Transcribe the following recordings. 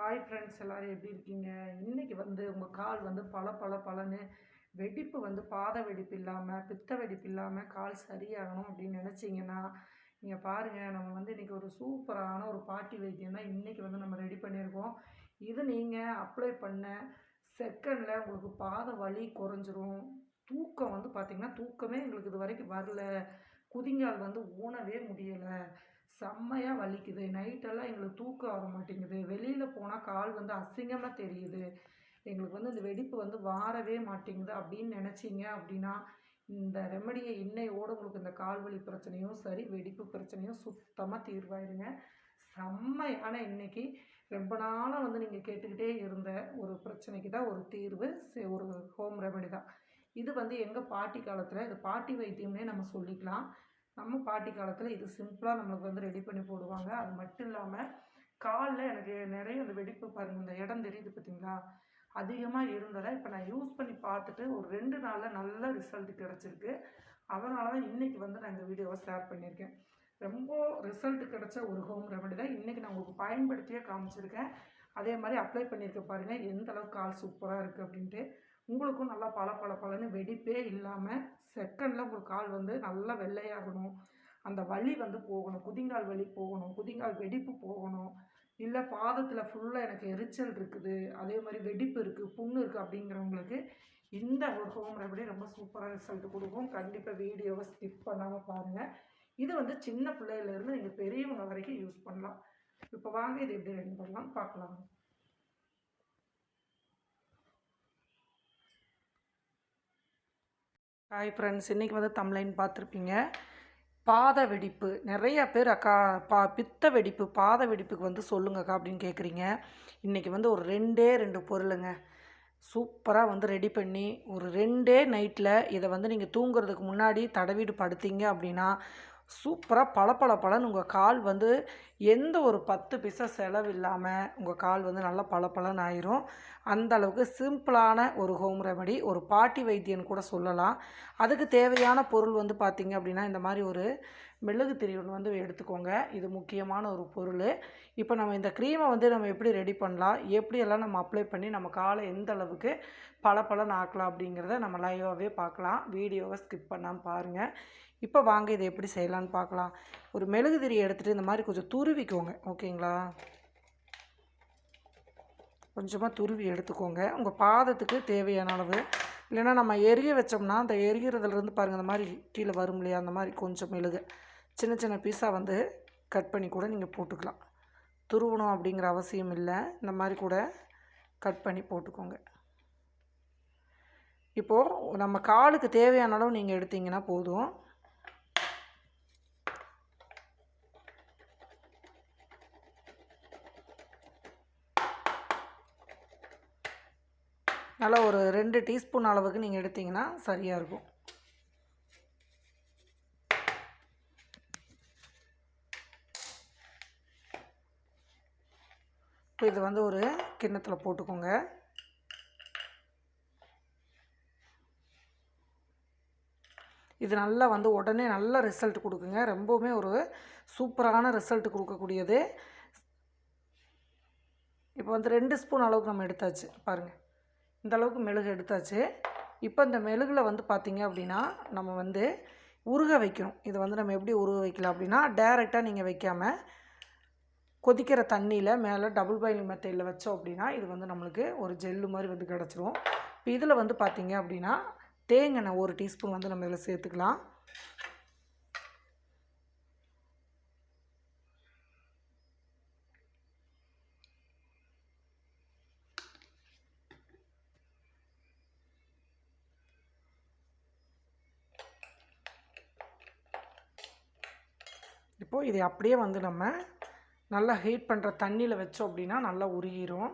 Hi friends எல்லோரும் எப்படி இருக்கீங்க? இன்னைக்கு வந்து உங்கள் கால் வந்து பல பல பலன்னு வெடிப்பு வந்து பாத வெடிப்பு இல்லாமல் பித்த வெடிப்பு இல்லாமல் கால் சரியாகணும் அப்படின்னு நினச்சிங்கன்னா நீங்கள் பாருங்கள் நம்ம வந்து இன்றைக்கி ஒரு சூப்பரான ஒரு பாட்டி வைத்தியம் தான் இன்றைக்கி வந்து நம்ம ரெடி பண்ணியிருக்கோம். இது நீங்கள் அப்ளை பண்ண செகண்டில் உங்களுக்கு பாத வலி குறைஞ்சிரும். தூக்கம் வந்து பார்த்திங்கன்னா தூக்கமே எங்களுக்கு இது வரைக்கும் வரல. குதிங்கால் வந்து ஊனவே முடியலை. செம்மையாக வலிக்குது. நைட்டெல்லாம் எங்களுக்கு தூக்கம் வர மாட்டேங்குது. வெளியில் போனால் கால் வந்து அசிங்கமாக தெரியுது. எங்களுக்கு வந்து இந்த வெடிப்பு வந்து வாரவே மாட்டேங்குது அப்படின்னு நினச்சிங்க அப்படின்னா இந்த ரெமடியை இன்னையோடு உங்களுக்கு இந்த கால் வலி பிரச்சனையும் சரி வெடிப்பு பிரச்சனையும் சுத்தமாக தீர்வாயிருங்க. செம்மையான இன்னைக்கு ரொம்ப நாளாக வந்து நீங்கள் கேட்டுக்கிட்டே இருந்த ஒரு பிரச்சனைக்கு தான் ஒரு தீர்வு ஒரு ஹோம் ரெமெடி தான். இது வந்து எங்கள் பாட்டி காலத்தில் இது பாட்டி வைத்தியம்னே நம்ம சொல்லிக்கலாம். நம்ம பாட்டி காலத்தில் இது சிம்பிளாக நம்மளுக்கு வந்து ரெடி பண்ணி போடுவாங்க. அது மட்டும் இல்லாமல் காலில் எனக்கு நிறைய இந்த வெடிப்பு பாருங்கள் இந்த இடம் தெரியுது பார்த்தீங்களா அதிகமாக இருந்ததை இப்போ நான் யூஸ் பண்ணி பார்த்துட்டு ஒரு ரெண்டு நாளில் நல்ல ரிசல்ட் கிடச்சிருக்கு. அதனால தான் இன்றைக்கி வந்து நான் இந்த வீடியோவை ஷேர் பண்ணியிருக்கேன். ரொம்ப ரிசல்ட் கிடச்ச ஒரு ஹோம் ரெமெடி தான் இன்றைக்கி நான் உங்களுக்கு பயன்படுத்தியே காமிச்சிருக்கேன். அதே மாதிரி அப்ளை பண்ணியிருக்க பாருங்கள் எந்த அளவுக்கு கால் சூப்பராக இருக்குது அப்படின்ட்டு. உங்களுக்கும் நல்லா பல பல பலன்னு வெடிப்பே இல்லாமல் செகண்டில் உங்களுக்கு கால் வந்து நல்லா வெள்ளையாகணும். அந்த வலி வந்து போகணும். குதிங்கால் வலி போகணும். குதிங்கால் வெடிப்பு போகணும். இல்லை பாதத்தில் ஃபுல்லாக எனக்கு எரிச்சல் இருக்குது. அதே மாதிரி வெடிப்பு இருக்குது புண்ணு இருக்குது அப்படிங்கிறவங்களுக்கு இந்த ஒரு ஹோம் ரெமடி ரொம்ப சூப்பராக ரிசல்ட் கொடுக்கும். கண்டிப்பாக வீடியோவை ஸ்கிப் பண்ணாமல் பாருங்கள் இது வந்து சின்ன பிள்ளையிலேருந்து நீங்கள் பெரியவங்க வரைக்கும் யூஸ் பண்ணலாம். இப்போ வாங்க இது எப்படி ரெடி பண்ணலாம்? பார்க்கலாம். ஹாய் ஃப்ரெண்ட்ஸ் இன்றைக்கி வந்து தம்லைன் பார்த்துருப்பீங்க. பாத வெடிப்பு. நிறைய பேர் அக்கா பா பித்த வெடிப்பு பாத வெடிப்புக்கு வந்து சொல்லுங்கக்கா அப்படின்னு கேட்குறீங்க இன்றைக்கி வந்து ஒரு ரெண்டே ரெண்டு பொருளுங்க. சூப்பராக வந்து ரெடி பண்ணி ஒரு ரெண்டே நைட்டில் இதை வந்து நீங்கள் தூங்குறதுக்கு முன்னாடி தடவீடு படுத்தீங்க அப்படின்னா சூப்பராக பளபளபளன் உங்கள் கால் வந்து எந்த ஒரு பத்து பைசா செலவு இல்லாமல் உங்கள் கால் வந்து நல்லா பளபளன்னு ஆயிரும். அந்த அளவுக்கு சிம்பிளான ஒரு ஹோம் ரெமடி ஒரு பாட்டி வைத்தியன் கூட சொல்லலாம். அதுக்கு தேவையான பொருள் வந்து பார்த்திங்க அப்படின்னா இந்த மாதிரி ஒரு மெழுகு திரி வந்து எடுத்துக்கோங்க. இது முக்கியமான ஒரு பொருள். இப்போ நம்ம இந்த க்ரீமை வந்து நம்ம எப்படி ரெடி பண்ணலாம்? எப்படியெல்லாம் நம்ம அப்ளை பண்ணி நம்ம காலை எந்த அளவுக்கு பளபளன்னு ஆக்கலாம் அப்படிங்கிறத நம்ம லைவாகவே பார்க்கலாம். வீடியோவை ஸ்கிப் பண்ணாமல் பாருங்கள் இப்போ வாங்க இதை எப்படி செய்யலான்னு பார்க்கலாம். ஒரு மெழுகுதிரி எடுத்துகிட்டு இந்த மாதிரி கொஞ்சம் துருவிக்கோங்க. ஓகேங்களா? கொஞ்சமாக துருவி எடுத்துக்கோங்க. உங்கள் பாதத்துக்கு தேவையான அளவு. இல்லைன்னா நம்ம எரிய வச்சோம்னா அந்த எரியறதுலேருந்து பாருங்கள் அந்த மாதிரி கீழே வரும் இல்லையா? அந்த மாதிரி கொஞ்சம் மெழுகு. சின்ன சின்ன பீஸாக வந்து கட் பண்ணி கூட நீங்கள் போட்டுக்கலாம். துருவணும் அப்படிங்கிற அவசியம் இல்லை. இந்த மாதிரி கூட கட் பண்ணி போட்டுக்கோங்க. இப்போது நம்ம காலுக்கு தேவையான அளவு நீங்கள் எடுத்தீங்கன்னா போதும். நல்லா ஒரு ரெண்டு டீஸ்பூன் அளவுக்கு நீங்கள் எடுத்தீங்கன்னா சரியாக இருக்கும். இப்போ இது வந்து ஒரு கிண்ணத்தில் போட்டுக்கோங்க. இது நல்லா வந்து உடனே நல்ல ரிசல்ட் கொடுக்குங்க. ரொம்பவுமே ஒரு சூப்பரான ரிசல்ட் கொடுக்கக்கூடியது. இப்போ வந்து ரெண்டு ஸ்பூன் அளவுக்கு நம்ம எடுத்தாச்சு. பாருங்கள் இந்த அளவுக்கு மெழுகு எடுத்தாச்சு. இப்போ இந்த மெழுகில் வந்து பார்த்திங்க அப்படின்னா நம்ம வந்து உருக வைக்கணும். இதை வந்து நம்ம எப்படி உருக வைக்கலாம் அப்படின்னா டேரெக்டாக நீங்கள் வைக்காமல் கொதிக்கிற தண்ணியில் மேலே டபுள் பாயிலிங் மெத்தையில் வச்சோம் அப்படின்னா இது வந்து நம்மளுக்கு ஒரு ஜெல்லு மாதிரி வந்து கிடச்சிரும். இப்போ இதில் வந்து பார்த்திங்க அப்படின்னா தேங்காய் ஒரு டீஸ்பூன் வந்து நம்ம இதில் சேர்த்துக்கலாம். இப்போது இதை அப்படியே வந்து நம்ம நல்லா ஹீட் பண்ணுற தண்ணியில் வச்சோம் அப்படின்னா நல்லா உருகிரும்.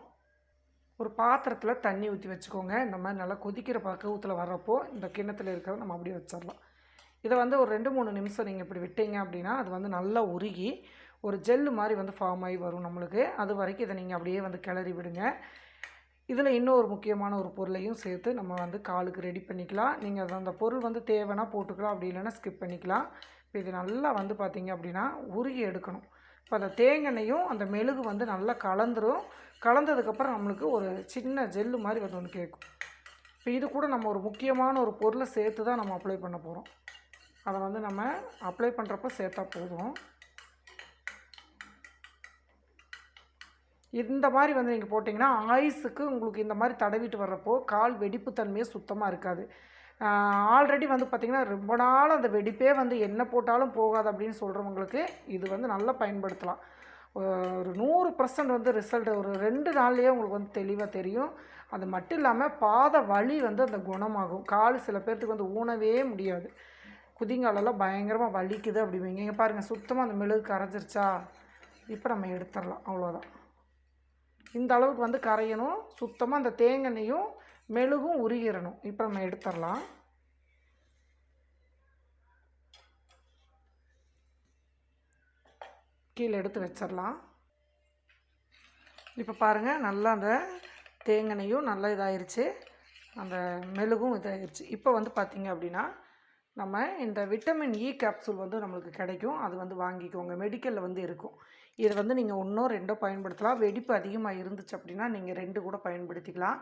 ஒரு பாத்திரத்தில் தண்ணி ஊற்றி வச்சுக்கோங்க. இந்த மாதிரி நல்லா கொதிக்கிற பக்குவத்தில் வர்றப்போ இந்த கிண்ணத்தில் இருக்கிறத நம்ம அப்படியே வச்சிடலாம். இதை வந்து ஒரு ரெண்டு மூணு நிமிஷம் நீங்கள் இப்படி விட்டீங்க அப்படின்னா அது வந்து நல்லா உருகி ஒரு ஜெல்லு மாதிரி வந்து ஃபார்ம் ஆகி வரும் நம்மளுக்கு. அது வரைக்கும் இதை நீங்கள் அப்படியே வந்து கிளறி விடுங்க. இதில் இன்னொரு முக்கியமான ஒரு பொருளையும் சேர்த்து நம்ம வந்து காலுக்கு ரெடி பண்ணிக்கலாம். நீங்கள் அந்த பொருள் வந்து தேவைன்னா போட்டுக்கலாம். அப்படி இல்லைன்னா ஸ்கிப் பண்ணிக்கலாம். இப்போ இது நல்லா வந்து பார்த்தீங்க அப்படின்னா உருகி எடுக்கணும். இப்போ அந்த தேங்காய்னையும் அந்த மெழுகு வந்து நல்லா கலந்துரும். கலந்ததுக்கப்புறம் நம்மளுக்கு ஒரு சின்ன ஜெல்லு மாதிரி வந்து ஒன்று கேட்கும். இப்போ இது கூட நம்ம ஒரு முக்கியமான ஒரு பொருளை சேர்த்து தான் நம்ம அப்ளை பண்ண போகிறோம் அதை வந்து நம்ம அப்ளை பண்ணுறப்ப சேர்த்தா போதும். இந்த மாதிரி வந்து நீங்கள் போட்டிங்கன்னா ஆயுஸுக்கு உங்களுக்கு இந்த மாதிரி தடவிட்டு வர்றப்போ கால் வெடிப்பு தன்மையே சுத்தமாக இருக்காது. ஆல்ரெடி வந்து பார்த்திங்கன்னா ரொம்ப நாள் அந்த வெடிப்பே வந்து என்ன போட்டாலும் போகாது அப்படின்னு சொல்கிறவங்களுக்கு இது வந்து நல்லா பயன்படுத்தலாம். ஒரு நூறு பர்சன்ட் வந்து ரிசல்ட் ஒரு ரெண்டு நாள்லேயே உங்களுக்கு வந்து தெளிவாக தெரியும். அது மட்டும் இல்லாமல் பாத வலி வந்து அந்த குணமாகும். கால் சில பேர்த்துக்கு வந்து ஊனவே முடியாது. குதிங்காலெல்லாம் பயங்கரமாக வலிக்குது அப்படிவீங்க இங்கே பாருங்கள் சுத்தமாக அந்த மெழுகு கரைஞ்சிருச்சா? இப்போ நம்ம எடுத்துடலாம். அவ்வளோதான் இந்த அளவுக்கு வந்து கரையணும். சுத்தமாக அந்த தேங்காய்னையும் மெழுகும் உருகிடணும் இப்போ நம்ம எடுத்துடலாம். கீழே எடுத்து வச்சிடலாம். இப்போ பாருங்கள் நல்லா அந்த தேங்காய்னையும் நல்லா இதாயிருச்சு. அந்த மெழுகும் இதாயிருச்சு. இப்போ வந்து பார்த்திங்க அப்படின்னா நம்ம இந்த விட்டமின் e இ கேப்சூல் வந்து நம்மளுக்கு கிடைக்கும். அது வந்து வாங்கிக்கோங்க. மெடிக்கலில் வந்து இருக்கும். இதை வந்து நீங்கள் ஒன்றோ ரெண்டோ பயன்படுத்தலாம். வெடிப்பு அதிகமாக இருந்துச்சு அப்படின்னா நீங்கள் ரெண்டு கூட பயன்படுத்திக்கலாம்.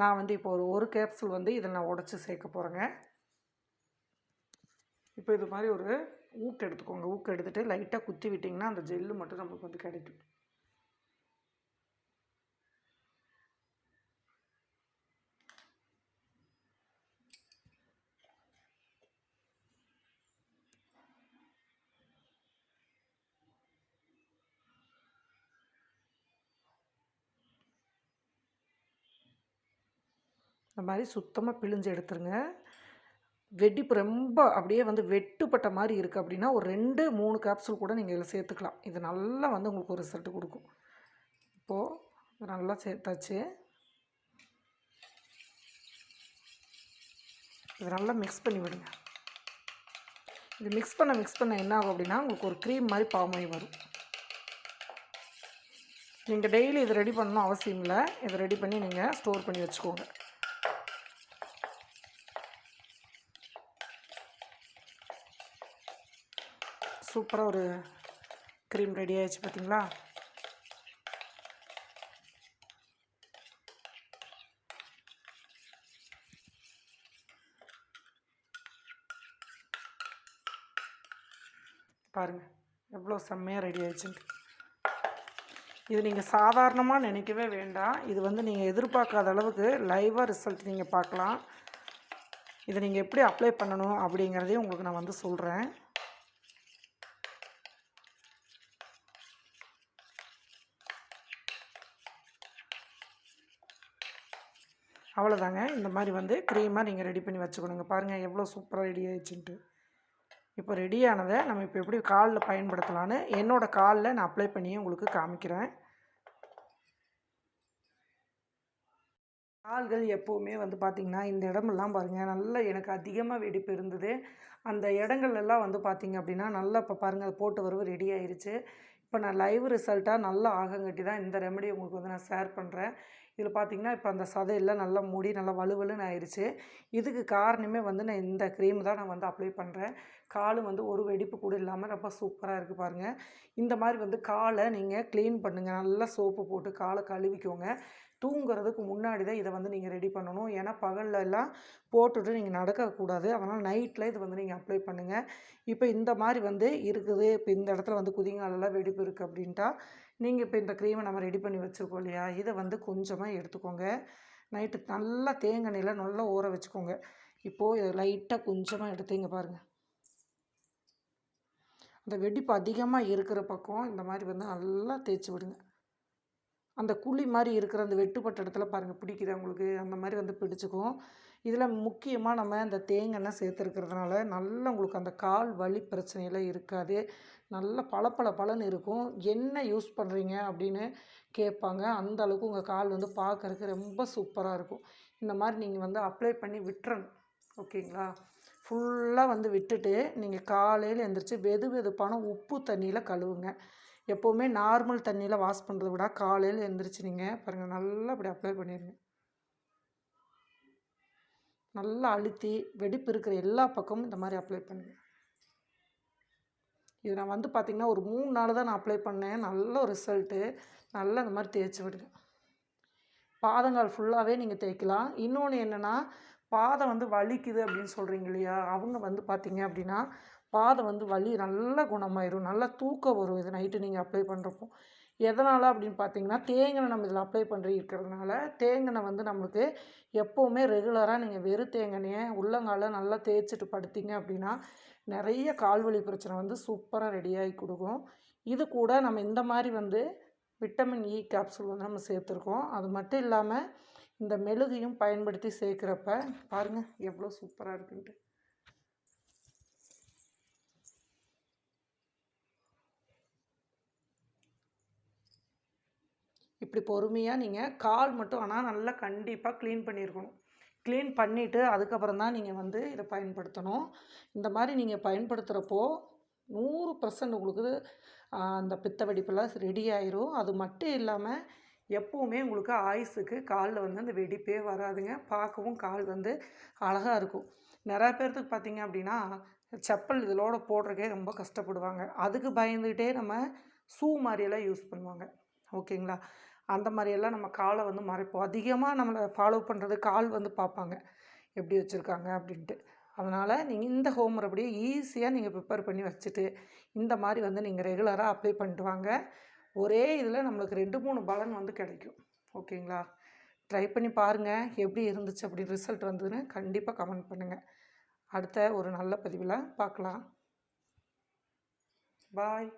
நான் வந்து இப்போ ஒரு ஒரு கேப்சூல் வந்து இதில் நான் உடச்சி சேர்க்க போகிறேங்க இப்போ இது மாதிரி ஒரு ஊக்கு எடுத்துக்கோங்க. ஊக்கு எடுத்துகிட்டு லைட்டாக குத்தி விட்டிங்கன்னா அந்த ஜெல்லு மட்டும் நம்மளுக்கு வந்து கிடைக்கும். இந்த மாதிரி சுத்தமாக பிழிஞ்சு எடுத்துருங்க. வெடிப்பு ரொம்ப அப்படியே வந்து வெட்டுப்பட்ட மாதிரி இருக்குது அப்படின்னா ஒரு ரெண்டு மூணு கேப்சூல் கூட நீங்கள் இதில் சேர்த்துக்கலாம். இது நல்லா வந்து உங்களுக்கு ஒரு ரிசல்ட் கொடுக்கும். இப்போது நல்லா சேர்த்தாச்சு. இது நல்லா மிக்ஸ் பண்ணி விடுங்க. இது மிக்ஸ் பண்ண மிக்ஸ் பண்ண என்ன ஆகும் அப்படின்னா உங்களுக்கு ஒரு க்ரீம் மாதிரி பாமாய் வரும். நீங்கள் டெய்லி இது ரெடி பண்ணணும் அவசியம் இல்லை. இதை ரெடி பண்ணி நீங்கள் ஸ்டோர் பண்ணி வச்சுக்கோங்க. சூப்பராக ஒரு க்ரீம் ரெடி ஆயிடுச்சு பார்த்தீங்களா பாருங்கள் எவ்வளோ செம்மையாக ரெடி ஆயிடுச்சுன்ட்டு இது நீங்கள் சாதாரணமாக நினைக்கவே வேண்டாம். இது வந்து நீங்கள் எதிர்பார்க்காத அளவுக்கு லைவாக ரிசல்ட் நீங்கள் பார்க்கலாம். இதை நீங்கள் எப்படி அப்ளை பண்ணணும் அப்படிங்கிறதையும் உங்களுக்கு நான் வந்து சொல்கிறேன் அவ்வளோதாங்க. இந்த மாதிரி வந்து க்ரீமாக நீங்கள் ரெடி பண்ணி வச்சுக்கணுங்க. பாருங்கள் எவ்வளோ சூப்பராக ரெடி ஆயிடுச்சுன்ட்டு. இப்போ ரெடியானதை நம்ம இப்போ எப்படி காலில் பயன்படுத்தலான்னு என்னோடய காலில் நான் அப்ளை பண்ணி உங்களுக்கு காமிக்கிறேன். கால்கள் எப்போவுமே வந்து பார்த்திங்கன்னா இந்த இடமெல்லாம் பாருங்கள் நல்லா எனக்கு அதிகமாக வெடிப்பு இருந்தது. அந்த இடங்கள்லாம் வந்து பார்த்திங்க அப்படின்னா நல்லா இப்போ பாருங்கள் அது போட்டு வரவு ரெடி ஆயிடுச்சு இப்போ நான் லைவ் ரிசல்ட்டாக நல்லா ஆகங்கட்டி தான் இந்த ரெமடி உங்களுக்கு வந்து நான் ஷேர் பண்ணுறேன் இதில் பார்த்தீங்கன்னா இப்போ அந்த சதையெல்லாம் நல்லா மூடி நல்லா வலுவலுன்னு ஆயிடுச்சு இதுக்கு காரணமே வந்து நான் இந்த க்ரீம் தான் நான் வந்து அப்ளை பண்ணுறேன் காலும் வந்து ஒரு வெடிப்பு கூட இல்லாமல் ரொம்ப சூப்பராக இருக்குது பாருங்கள் இந்த மாதிரி வந்து காலை நீங்கள் க்ளீன் பண்ணுங்கள் நல்லா சோப்பு போட்டு காலை கழுவிக்கோங்க. தூங்குறதுக்கு முன்னாடி தான் இதை வந்து நீங்கள் ரெடி பண்ணணும். ஏன்னா பகலில் எல்லாம் போட்டுட்டு நீங்கள் நடக்கக்கூடாது அதனால் நைட்டில் இது வந்து நீங்கள் அப்ளை பண்ணுங்கள் இப்போ இந்த மாதிரி வந்து இருக்குது. இப்போ இந்த இடத்துல வந்து குதிங்காலெல்லாம் வெடிப்பு இருக்குது அப்படின்ட்டா நீங்கள் இப்போ இந்த க்ரீமை நம்ம ரெடி பண்ணி வச்சுருக்கோம் இல்லையா? இதை வந்து கொஞ்சமாக எடுத்துக்கோங்க. நைட்டு நல்லா தேங்காய் நல்லா ஊற வச்சுக்கோங்க. இப்போது இதை லைட்டாக கொஞ்சமாக எடுத்தீங்க பாருங்கள் அந்த வெடிப்பு அதிகமாக இருக்கிற பக்கம் இந்த மாதிரி வந்து நல்லா தேய்ச்சி விடுங்க. அந்த குழி மாதிரி இருக்கிற அந்த வெட்டுப்பட்ட இடத்துல பாருங்கள் பிடிக்குது உங்களுக்கு அந்த மாதிரி வந்து பிடிச்சிக்கும். இதில் முக்கியமாக நம்ம இந்த தேங்காய்லாம் சேர்த்துருக்கிறதுனால நல்லா உங்களுக்கு அந்த கால் வலி பிரச்சனையெல்லாம் இருக்காது. நல்ல பளபள பலன் இருக்கும். என்ன யூஸ் பண்ணுறீங்க அப்படின்னு கேட்பாங்க. அந்த அளவுக்கு உங்கள் கால் வந்து பார்க்குறதுக்கு ரொம்ப சூப்பராக இருக்கும். இந்த மாதிரி நீங்கள் வந்து அப்ளை பண்ணி விட்டுறணும். ஓகேங்களா? ஃபுல்லாக வந்து விட்டுட்டு நீங்கள் காலையில் எழுந்திரிச்சி வெது வெதுப்பான உப்பு தண்ணியில் கழுவுங்க. எப்போவுமே நார்மல் தண்ணியில் வாஷ் பண்ணுறத விட காலையில் எழுந்திரிச்சு நீங்கள் பாருங்கள் நல்லா அப்படி அப்ளை பண்ணிடுங்க நல்லா அழுத்தி வெடிப்பு இருக்கிற எல்லா பக்கமும் இந்த மாதிரி அப்ளை பண்ணுங்கள் இது நான் வந்து பார்த்திங்கன்னா ஒரு மூணு நாள் தான் நான் அப்ளை பண்ணேன். நல்ல ரிசல்ட்டு நல்லா இந்த மாதிரி தேய்ச்சி விடுங்க. பாதங்கால் ஃபுல்லாகவே நீங்கள் தேய்க்கலாம். இன்னொன்று என்னென்னா பாதம் வந்து வலிக்குது அப்படின்னு சொல்கிறீங்க இல்லையா? அவங்க வந்து பார்த்திங்க அப்படின்னா பாதம் வந்து வலி நல்லா குணமாயிரும். நல்லா தூக்கம் வரும் இது நைட்டு நீங்கள் அப்ளை பண்ணுறப்போ எதனால் அப்படின்னு பார்த்தீங்கன்னா தேங்காய் நம்ம இதில் அப்ளை பண்ணி இருக்கிறதுனால தேங்காய் வந்து நம்மளுக்கு எப்போவுமே ரெகுலராக நீங்கள் வெறும் தேங்காயை உள்ளங்கால நல்லா தேய்ச்சிட்டு படுத்திங்க அப்படின்னா நிறைய கால்வலி பிரச்சனை வந்து சூப்பராக ரெடியாகி கொடுக்கும். இது கூட நம்ம இந்த மாதிரி வந்து விட்டமின் இ கேப்சூல் வந்து நம்ம சேர்த்துருக்கோம். அது மட்டும் இல்லாமல் இந்த மெழுகையும் பயன்படுத்தி சேர்க்குறப்ப பாருங்கள் எவ்வளோ சூப்பராக இருக்குன்ட்டு. இப்படி பொறுமையாக நீங்கள் கால் மட்டும் ஆனால் நல்லா கண்டிப்பாக க்ளீன் பண்ணியிருக்கணும் க்ளீன் பண்ணிவிட்டு அதுக்கப்புறம் தான் நீங்கள் வந்து இதை பயன்படுத்தணும். இந்த மாதிரி நீங்கள் பயன்படுத்துகிறப்போ நூறு பர்சன்ட் உங்களுக்கு அந்த பித்த வெடிப்பெல்லாம் ரெடி ஆயிரும். அது மட்டும் இல்லாமல் எப்போவுமே உங்களுக்கு ஆயுஸுக்கு காலில் வந்து அந்த வெடிப்பே வராதுங்க. பார்க்கவும் கால் வந்து அழகாக இருக்கும். நிறையா பேர்த்துக்கு பார்த்தீங்க அப்படின்னா செப்பல் இதோட போடுறக்கே ரொம்ப கஷ்டப்படுவாங்க. அதுக்கு பயந்துக்கிட்டே நம்ம ஷூ மாதிரியெல்லாம் யூஸ் பண்ணுவாங்க. ஓகேங்களா? அந்த மாதிரியெல்லாம் நம்ம காலை வந்து மறைப்போம். அதிகமாக நம்மளை ஃபாலோ பண்ணுறது கால் வந்து பார்ப்பாங்க. எப்படி வச்சுருக்காங்க அப்படின்ட்டு. அதனால் நீங்கள் இந்த ஹோம் அப்படியே ஈஸியாக நீங்கள் ப்ரிப்பேர் பண்ணி வச்சுட்டு இந்த மாதிரி வந்து நீங்கள் ரெகுலராக அப்ளை பண்ணிட்டு வாங்க. ஒரே இதில் நம்மளுக்கு ரெண்டு மூணு பலன் வந்து கிடைக்கும். ஓகேங்களா? ட்ரை பண்ணி பாருங்கள் எப்படி இருந்துச்சு அப்படி ரிசல்ட் வந்ததுன்னு கண்டிப்பாக கமெண்ட் பண்ணுங்கள் அடுத்த ஒரு நல்ல பதிவில் பார்க்கலாம். பாய்